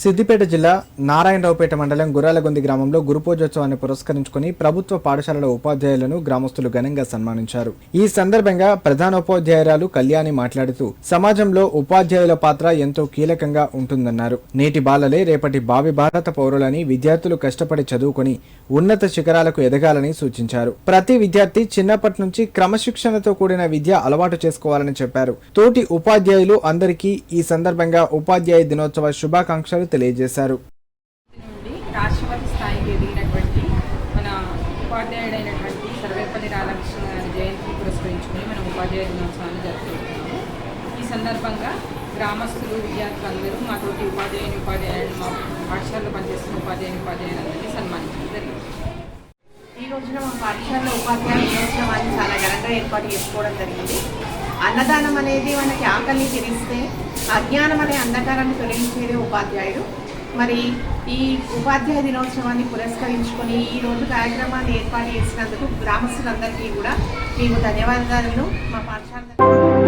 సిద్దిపేట జిల్లా నారాయణరావుపేట మండలం గుర్రాలగొంది గ్రామంలో గురు పూజోత్సవాన్ని పురస్కరించుకుని ప్రభుత్వ పాఠశాలల ఉపాధ్యాయులను గ్రామస్తులు ఘనంగా సన్మానించారు. ఈ సందర్భంగా ప్రధానోపాధ్యాయురాలు కళ్యాణి మాట్లాడుతూ సమాజంలో ఉపాధ్యాయుల పాత్ర ఎంతో కీలకంగా ఉంటుందన్నారు. నేటి బాలలే రేపటి భావి భారత పౌరులని విద్యార్థులు కష్టపడి చదువుకొని ఉన్నత శిఖరాలకు ఎదగాలని సూచించారు. ప్రతి విద్యార్థి చిన్నప్పటి నుంచి క్రమశిక్షణతో కూడిన విద్య అలవాటు చేసుకోవాలని చెప్పారు. తోటి ఉపాధ్యాయులు అందరికీ ఈ సందర్భంగా ఉపాధ్యాయ దినోత్సవ శుభాకాంక్షలు తెలియజేశారు. నుండి రాష్ట్రపతి స్థాయికి ఎదిగినటువంటి మన ఉపాధ్యాయుడైనటువంటి సర్వేపల్లి రాధాకృష్ణ గారి జయంతిని పురస్కరించుకుని మనం ఉపాధ్యాయ దినోత్సవాన్ని జరుపుకుంటున్నాము. ఈ సందర్భంగా గ్రామస్తులు విద్యార్థులందరూ మా తోటి ఉపాధ్యాయుని ఉపాధ్యాయులు మా పాఠశాలలో పనిచేస్తున్న ఉపాధ్యాయుని ఉపాధ్యాయులందరినీ సన్మానించడం జరిగింది. రోజున మా పాఠశాలలో ఉపాధ్యాయ దినోత్సవాన్ని చాలా ఘనంగా ఏర్పాటు చేసుకోవడం జరిగింది. అన్నదానం అనేది మనకి ఆకలిని తెలిస్తే అజ్ఞానం అనే అంధకారాన్ని తొలగించేదే ఉపాధ్యాయుడు. మరి ఈ ఉపాధ్యాయ దినోత్సవాన్ని పురస్కరించుకొని ఈ రోజు కార్యక్రమాన్ని ఏర్పాటు చేసినందుకు గ్రామస్తులందరికీ కూడా మేము ధన్యవాదాలను మా పాఠశాల